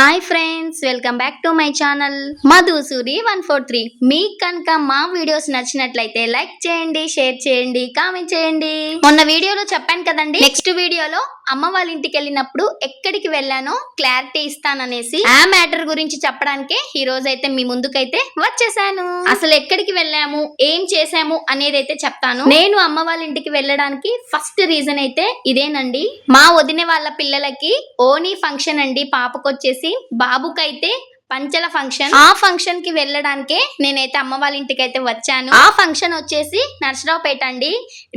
Hi friends welcome back to my channel Madhusuri one four three మీకు కనుక మా videos నచ్చినట్లయితే లైక్ చేయండి షేర్ చేయండి కామెంట్ చేయండి. మొన్న వీడియోలో చెప్పాను కదండి నెక్స్ట్ వీడియోలో అమ్మ వాళ్ళ ఇంటికి వెళ్ళినప్పుడు ఎక్కడికి వెళ్ళానో క్లారిటీ ఇస్తాననేసి ఆ మ్యాటర్ గురించి చెప్పడానికే ఈ రోజు అయితే మీ ముందుకైతే వచ్చేసాను. అసలు ఎక్కడికి వెళ్ళాము? ఏం చేసాము అనేది అయితే చెప్తాను. నేను అమ్మ వాళ్ళ ఇంటికి వెళ్ళడానికి ఫస్ట్ రీజన్ అయితే ఇదేనండి. మా వదిన వాళ్ళ పిల్లలకి ఓనీ ఫంక్షన్ అండి. పాపకొచ్చేసి బాబుకైతే పంచల ఫంక్షన్. ఆ ఫంక్షన్కి వెళ్ళడానికే నేనైతే అమ్మ వాళ్ళ ఇంటికి అయితే వచ్చాను. ఆ ఫంక్షన్ వచ్చేసి నర్సరావుపేట అండి.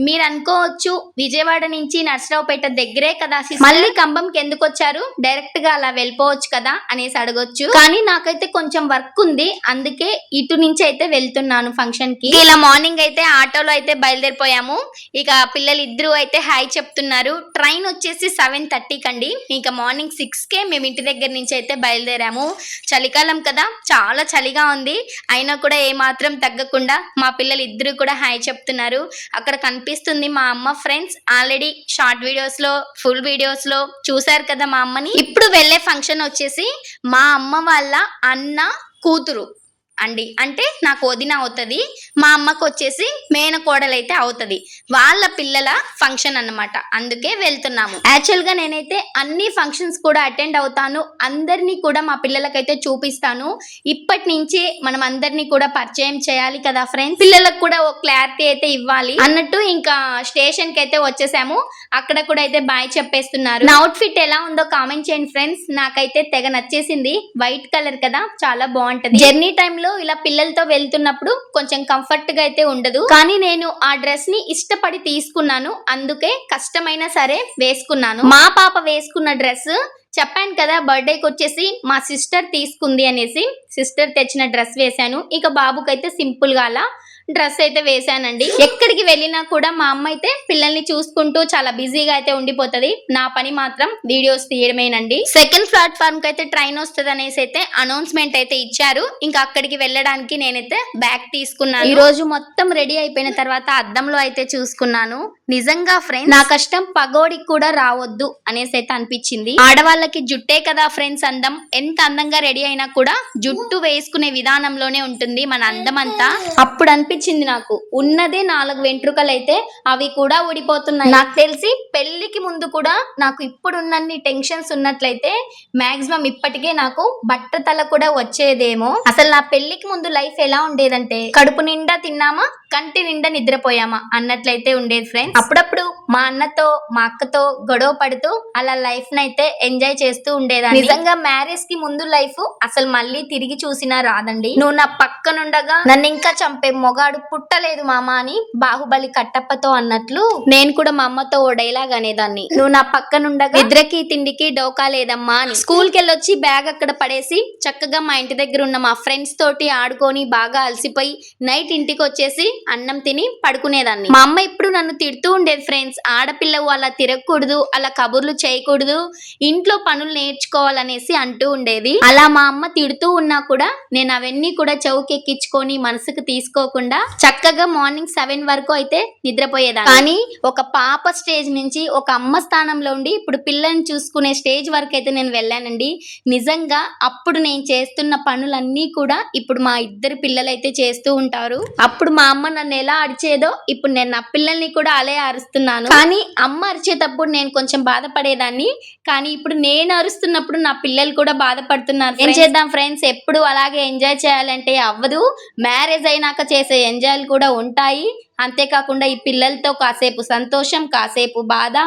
మీరు అనుకోవచ్చు విజయవాడ నుంచి నర్సరావుపేట దగ్గరే కదా. మళ్ళీ కంబంకి ఎందుకు వచ్చారు? డైరెక్ట్గా అలా వెళ్ళిపోవచ్చు కదా అనేసి అడగొచ్చు. కానీ నాకైతే కొంచెం వర్క్ ఉంది. అందుకే ఇటు నుంచి అయితే వెళ్తున్నాను ఫంక్షన్కి ఇలా మార్నింగ్ అయితే ఆటోలో అయితే బయలుదేరిపోయాము. ఇక పిల్లలు ఇద్దరు అయితే హాయ్ చెప్తున్నారు. ట్రైన్ వచ్చేసి సెవెన్ థర్టీకి అండి. ఇంకా మార్నింగ్ సిక్స్ కే మేము ఇంటి దగ్గర నుంచి అయితే బయలుదేరాము. చలికాలం కదా చాలా చలిగా ఉంది. అయినా కూడా ఏ మాత్రం తగ్గకుండా మా పిల్లలు ఇద్దరు కూడా హాయ్ చెప్తున్నారు. అక్కడ కనిపిస్తుంది మా అమ్మ ఫ్రెండ్స్. ఆల్రెడీ షార్ట్ వీడియోస్లో ఫుల్ వీడియోస్లో చూశారు చూసారు కదా మా అమ్మని. ఇప్పుడు వెళ్ళే ఫంక్షన్ వచ్చేసి మా అమ్మ వాళ్ళ అన్న కూతురు. అండి. అంటే నాకు వదిన అవుతుంది మా అమ్మకు వచ్చేసి మేనకోడలైతే అవుతుంది. వాళ్ళ పిల్లల ఫంక్షన్ అన్నమాట. అందుకే వెళ్తున్నాము. యాక్చువల్గా నేనైతే అన్ని ఫంక్షన్స్ కూడా అటెండ్ అవుతాను. అందరినీ కూడా మా పిల్లలకైతే చూపిస్తాను. ఇప్పటి నుంచి మనం అందరినీ కూడా పరిచయం చేయాలి కదా ఫ్రెండ్స్ పిల్లలకు కూడా ఓ క్లారిటీ అయితే ఇవ్వాలి. అన్నట్టు ఇంకా స్టేషన్కి అయితే వచ్చేసాము. అక్కడ కూడా అయితే బాయ్ చెప్పేస్తున్నారు. నా అవుట్ఫిట్ ఎలా ఉందో కామెంట్ చేయండి ఫ్రెండ్స్ నాకైతే తెగ నచ్చేసింది. వైట్ కలర్ కదా. చాలా బాగుంటది. జర్నీ టైంలో ఇలా పిల్లలతో వెళ్తున్నప్పుడు కొంచెం కంఫర్ట్గా అయితే ఉండదు. కానీ నేను ఆ డ్రెస్ని ఇష్టపడి తీసుకున్నాను. అందుకే కష్టమైనా సరే వేసుకున్నాను. మా పాప వేసుకున్న డ్రెస్ చెప్పాను కదా బర్త్డేకి వచ్చేసి మా సిస్టర్ తీసుకుంది అనేసి సిస్టర్ తెచ్చిన డ్రెస్ వేశాను. ఇక బాబుకైతే సింపుల్గా అలా డ్రెస్ అయితే వేశానండి. ఎక్కడికి వెళ్ళినా కూడా మా అమ్మ అయితే పిల్లల్ని చూసుకుంటూ చాలా బిజీగా అయితే ఉండిపోతది. నా పని మాత్రం వీడియోస్ తీయడమేనండి. సెకండ్ ప్లాట్ఫామ్కి అయితే ట్రైన్ వస్తుంది అనేసి అయితే అనౌన్స్మెంట్ అయితే ఇచ్చారు. ఇంకా అక్కడికి వెళ్ళడానికి నేనైతే బ్యాగ్ తీసుకున్నాను. ఈ రోజు మొత్తం రెడీ అయిపోయిన తర్వాత అద్దంలో అయితే చూసుకున్నాను. నిజంగా ఫ్రెండ్స్ నా కష్టం పగోడికి కూడా రావద్దు అనేసి అయితే అనిపించింది. ఆడవాళ్ళకి జుట్టే కదా ఫ్రెండ్స్ అందం. ఎంత అందంగా రెడీ అయినా కూడా జుట్టు వేసుకునే విధానంలోనే ఉంటుంది మన అందం అంతా అప్పుడు అనిపించింది నాకు. ఉన్నదే నాలుగు వెంట్రుకలు అయితే అవి కూడా ఊడిపోతున్నాయి. నాకు తెలిసి పెళ్ళికి ముందు కూడా నాకు ఇప్పుడు ఉన్నన్ని టెన్షన్స్ ఉన్నట్లయితే మాక్సిమం ఇప్పటికే నాకు బట్టతల కూడా వచ్చేదేమో. అసలు నా పెళ్ళికి ముందు లైఫ్ ఎలా ఉండేదంటే కడుపు నిండా తిన్నామా కంటి నిండా నిద్రపోయామా అన్నట్లయితే ఉండేది ఫ్రెండ్స్ అప్పుడప్పుడు మా అన్నతో మా అక్కతో గొడవ పడుతూ అలా లైఫ్ నైతే ఎంజాయ్ చేస్తూ ఉండేదాన్ని. నిజంగా మ్యారేజ్కి ముందు లైఫ్ అసలు మళ్ళీ తిరిగి చూసినా రాదండి. నువ్వు నా పక్కనుండగా నన్ను ఇంకా చంపే మొగాడు పుట్టలేదు మామ అని బాహుబలి కట్టప్పతో అన్నట్లు నేను కూడా మా అమ్మతో ఓ డైలాగ్ అనేదాన్ని. నువ్వు నా పక్కనుండగా నిద్రకి తిండికి డోకా లేదమ్మా అని. స్కూల్కి వెళ్ళొచ్చి బ్యాగ్ అక్కడ పడేసి చక్కగా మా ఇంటి దగ్గర ఉన్న మా ఫ్రెండ్స్ తోటి ఆడుకొని బాగా అలసిపోయి నైట్ ఇంటికి వచ్చేసి అన్నం తిని పడుకునేదాన్ని. మా అమ్మ ఇప్పుడు నన్ను తిడుతూ ఉండేది ఫ్రెండ్స్ ఆడపిల్లవు అలా తిరగకూడదు అలా కబుర్లు చేయకూడదు ఇంట్లో పనులు నేర్చుకోవాలనేసి అంటూ ఉండేది. అలా మా అమ్మ తిడుతూ ఉన్నా కూడా నేను అవన్నీ కూడా చౌకెక్కించుకొని మనసుకు తీసుకోకుండా చక్కగా మార్నింగ్ సెవెన్ వరకు అయితే నిద్రపోయేదా కానీ ఒక పాప స్టేజ్ నుంచి ఒక అమ్మ స్థానంలో ఉండి ఇప్పుడు పిల్లని చూసుకునే స్టేజ్ వరకు అయితే నేను వెళ్ళానండి. నిజంగా అప్పుడు నేను చేస్తున్న పనులన్నీ కూడా ఇప్పుడు మా ఇద్దరు పిల్లలు అయితే చేస్తూ ఉంటారు. అప్పుడు మా అమ్మ నన్ను ఎలా అడిచేదో ఇప్పుడు నేను నా పిల్లల్ని కూడా అలే అరుస్తున్నాను. కానీ అమ్మ అరిచేటప్పుడు నేను కొంచెం బాధపడేదాన్ని. కానీ ఇప్పుడు నేను అరుస్తున్నప్పుడు నా పిల్లలు కూడా బాధపడుతున్నారు ఏం చేద్దాం ఫ్రెండ్స్ ఎప్పుడు అలాగే ఎంజాయ్ చేయాలంటే అవ్వదు. మ్యారేజ్ అయినాక చేసే ఎంజాయ్లు కూడా ఉంటాయి. అంతేకాకుండా ఈ పిల్లలతో కాసేపు సంతోషం కాసేపు బాధ.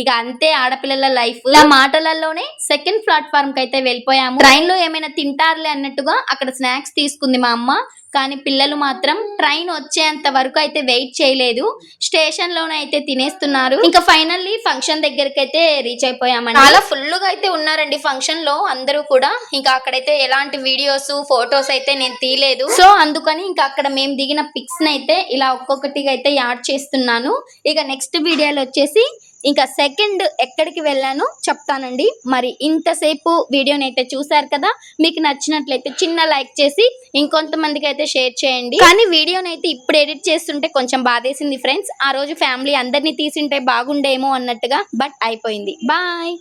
ఇక అంతే ఆడపిల్లల లైఫ్ ఇలా మాటలలోనే సెకండ్ ప్లాట్ఫామ్కి అయితే వెళ్ళిపోయాము. ట్రైన్లో ఏమైనా తింటారులే అన్నట్టుగా అక్కడ స్నాక్స్ తీసుకుంది మా అమ్మ. కానీ పిల్లలు మాత్రం ట్రైన్ వచ్చేంత వరకు అయితే వెయిట్ చేయలేదు. స్టేషన్లోనే అయితే తినేస్తున్నారు. ఇంకా ఫైనల్లీ ఫంక్షన్ దగ్గరికి అయితే రీచ్ అయిపోయామండి. చాలా ఫుల్గా అయితే ఉన్నారండి ఫంక్షన్లో అందరూ కూడా. ఇంకా అక్కడైతే ఎలాంటి వీడియోస్ ఫొటోస్ అయితే నేను తీయలేదు. సో అందుకని ఇంకా అక్కడ మేము దిగిన పిక్స్ అయితే ఇలా ఒక్కొక్కటిగా అయితే యాడ్ చేస్తున్నాను. ఇక నెక్స్ట్ వీడియోలో వచ్చేసి ఇంకా సెకండ్ ఎక్కడికి వెళ్ళానో చెప్తానండి. మరి ఇంతసేపు వీడియోని అయితే చూసారు కదా మీకు నచ్చినట్లయితే చిన్న లైక్ చేసి ఇంకొంతమందికి అయితే షేర్ చేయండి. కానీ వీడియోని అయితే ఇప్పుడు ఎడిట్ చేస్తుంటే కొంచెం బాధేసింది ఫ్రెండ్స్. ఆ రోజు ఫ్యామిలీ అందరినీ తీసింటే బాగుండేమో అన్నట్టుగా బట్ అయిపోయింది. బాయ్!